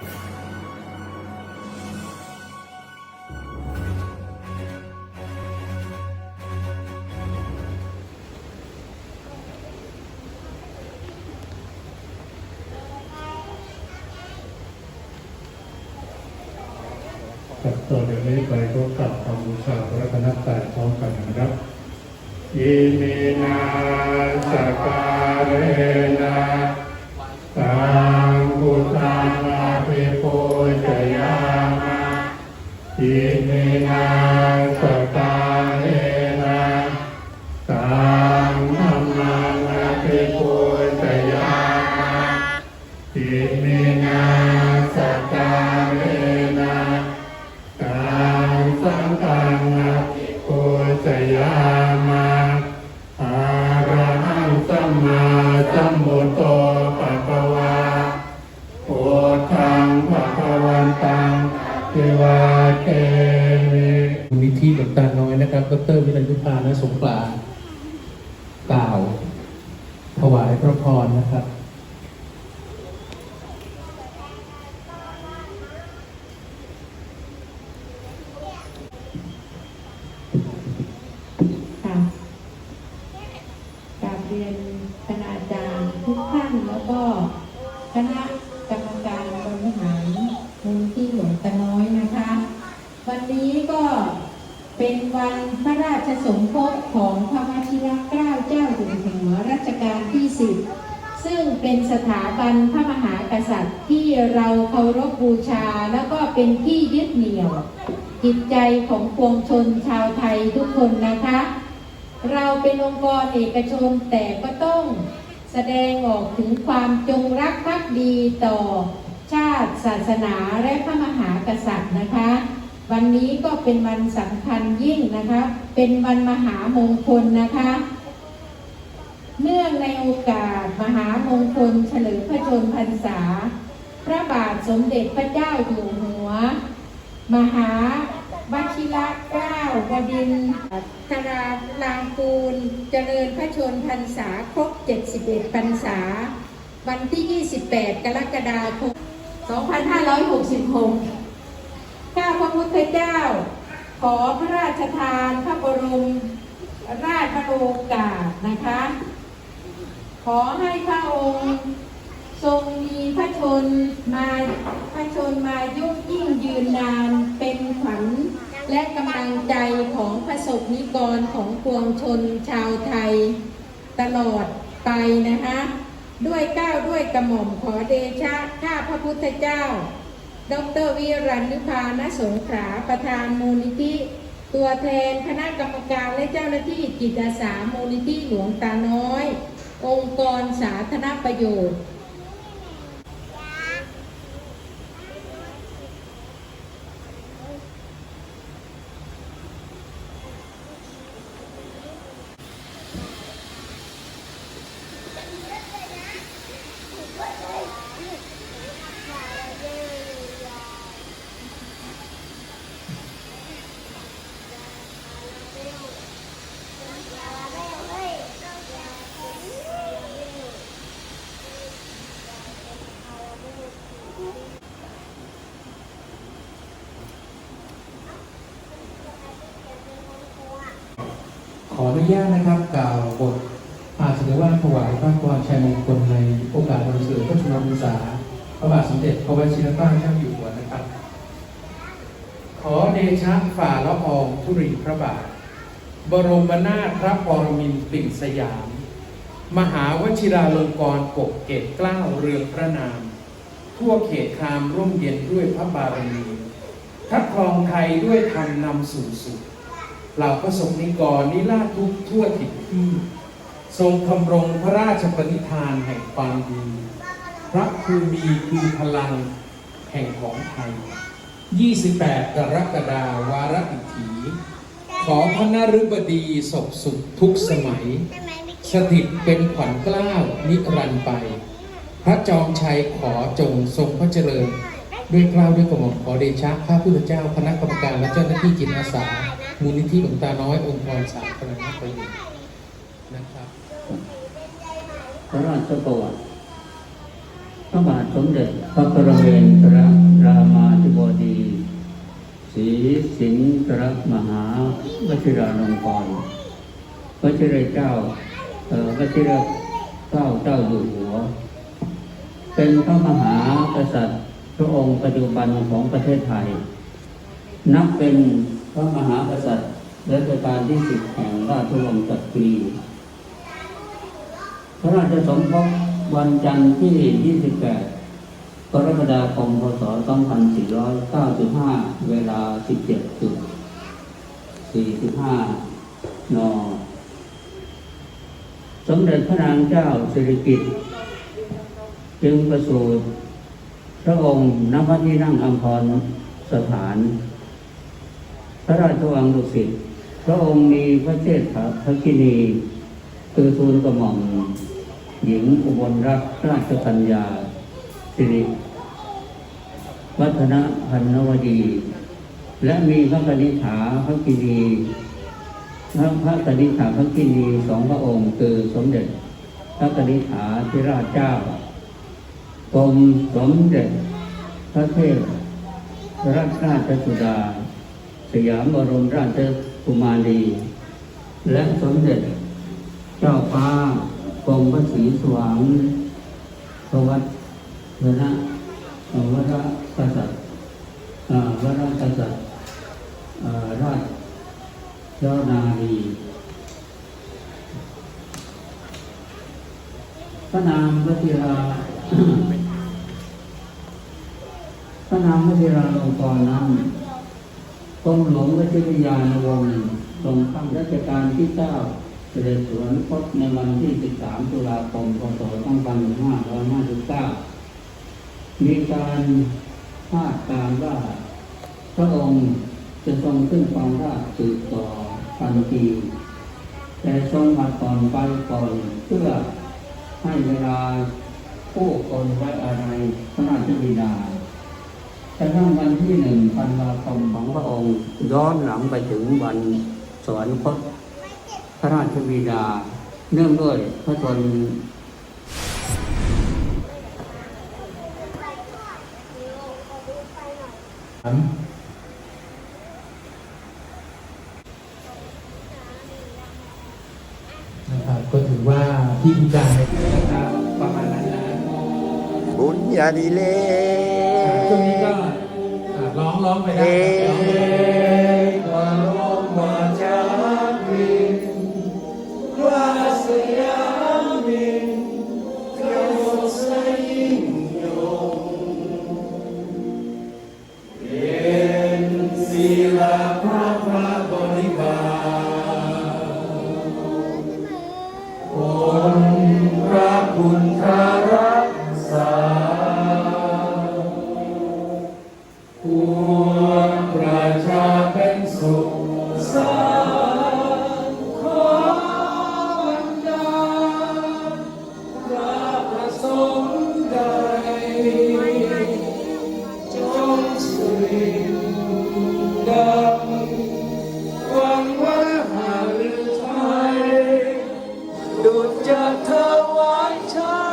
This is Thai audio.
กับต่อจากนี้ไปก็กลับคำบูชาพระรัตนตรัยพร้อมกันนะครับอิมินาสการเรนะสัง อิ น้อยนะครับ ดรวิรัญยุพานะสงกลากล่าว ถวายพระพรนะครับ ค่ะกราบเรียนคณาจารย์ทุกท่านแล้วก็คณะกรรมการบริหารมูลที่หลวงตาน้อยนะคะ วันนี้ก็เป็นวันพระรา ชสมภพของพระวชิรเกล้าเจ้าอยู่หัวรัชกาลที่สิบซึ่งเป็นสถาบันพระมหากษัตริย์ที่เราเคารพบูชาแล้วก็เป็นที่ยึดเหนี่ยว จิตใจของปวงชนชาวไทยทุกคนนะคะ เราเป็นองค์กรเอกชนแต่ก็ต้องแสดงออกถึงความจงรักภักดีต่อชาติศาสนาและพระมหากษัตริย์นะคะ วันนี้ก็เป็นวันสำคัญยิ่งนะคะ เป็นวันมหามงคลนะคะ เนื่องในโอกาสมหามงคลเฉลิมพระชนมพรรษา พระบาทสมเด็จพระเจ้าอยู่หัว มหาวชิระเกล้าวดินทร์ธราลางกูล เจริญพระชนพรรษาครบ 71พรรษา วันที่ 28 กรกฎาคม 2566 ข้าพระพุทธเจ้า ขอพระราชทานพระบรมราชโอกาสนะคะ ขอให้พระองค์ทรงมีพระชนมาพระชนมายุยิ่งยืนนานเป็นขวัญและกำลังใจของพระสงฆ์นิกรของปวงชนชาวไทย ตลอดไปนะคะ ด้วยก้าวด้วยกระหม่อมขอเดชะข้าพระพุทธเจ้า ดรวิรันยุพานสงขาประธานมูลนิธิ ตัวแทนคณะกรรมการและเจ้าหน้าที่จิตอาสามูลนิธิหลวงตาน้อย องค์กรสาธารณประโยชน์ นุญาตนะครับกล่าวบทอาสนว่าถวายพระพรชัยมงคลในโอกาสวันเสริมพระชนมพรรษาพระบาทสมเด็จพระวชิรเกล้าเจ้าอยู่หัวนะครับ ขอเดชะฝ่าละอองธุรีพระบาท บรมนาถพระปรมินทร์ปิ่นสยาม มหาวชิราลงกรปกเกตเกล้าเรืองพระนาม ทั่วเขตคามร่มเย็นด้วยพระบารมีทัดครองไทยด้วยธรรมนำสู่สุข เหล่าพระสงฆ์นิกรนิราชทุกทั่วถิ่นที่ ทรงคำรงพระราชปณิธานแห่งความดี พระภูมีคือพลังแห่งของไทย 28 กรกฎาวาระอิถีขอพระนฤบดีศพสุขทุกสมัย สถิตเป็นขวัญกล้าวนิรันต์ไป พระจอมชัยขอจงทรงพระเจริญ ด้วยกล้าวด้วยกระหม่อมขอเดชะข้าพุทธเจ้าคณะกรรมการและเจ้าหน้าที่จิตอาสา มูลนิธิหลวงตาน้อยองค์กรสาธารณประโยชน์นะครับพระราชประวัติพระบาทสมเด็จพระปรเมนทรรามาธิบดีศรีสิงห์รมหาวชิราลงกรวชิรเจ้าเอ่อวชิรเก้าเจ้าอยู่หัว เป็นพระมหากษัตริย์พระองค์ปัจจุบันของประเทศไทย นับเป็น ระมหากษัตริย์รัชกาลที่สิบแห่งราชวงศ์จักรี พระราชสมภพวันจันทร์ที่ 28 กรกฎาคม พศ 2495 เวลา 17.45 น สมเด็จพระนางเจ้าสิริกิติ์จึงประสูติพระองค์ณพระที่นั่งอัมพรสถาน ระราชวังดุสิตพระองค์มีพระเชษฐาภกินีคือทูลกระหม่อมหญิงอุบลรัตนราชกัญญาสิริวัฒนพันนวดี และมีพระกนิษฐาพระกินีพระพระกนิษฐาพระกินีสองพระองค์คือสมเด็จ พระกนิษฐาธิราชเจ้ากรมสมเด็จ พระเทพรัตนราชสุดา สยามบรมราชกุมารี และสมเด็จ เจ้าฟ้ากรมพระศรีสว่างพระวัดวนะวรกษัตริย์วรกษัตริย์ราชเจ้านารีพระนามพระธิราพระนามพระธิราลงกรณ์นั้น รมหลวงวชิรยานวงศ์ทรงตั้งรัชกาลที่เก้าเสด็จสวนพบในวันที่ 13 ตุลาคม พศ 2559 มีการคาดการว่า พระองค์จะทรงขึ้นครองราชย์สืบต่อพันปีแต่ทรงมาก่อนไปก่อนเพื่อให้เวลาผู้คนไว้อะไรพระราชบิดา แต่ทั้งวันที่หนึ่งธันวาคมของพระองค์ย้อนหลังไปถึงวันสวรรคตพระราชบิดา เนื่องด้วยพระชนนะครับก็ถือว่าที่พิการนะครับประมาณนั้นนะบุญญาดีเลช่วงนี้ก็อะ ร้องร้องไปได้เอ๊ร้องไปได้ะ จะเธอไว้เธอ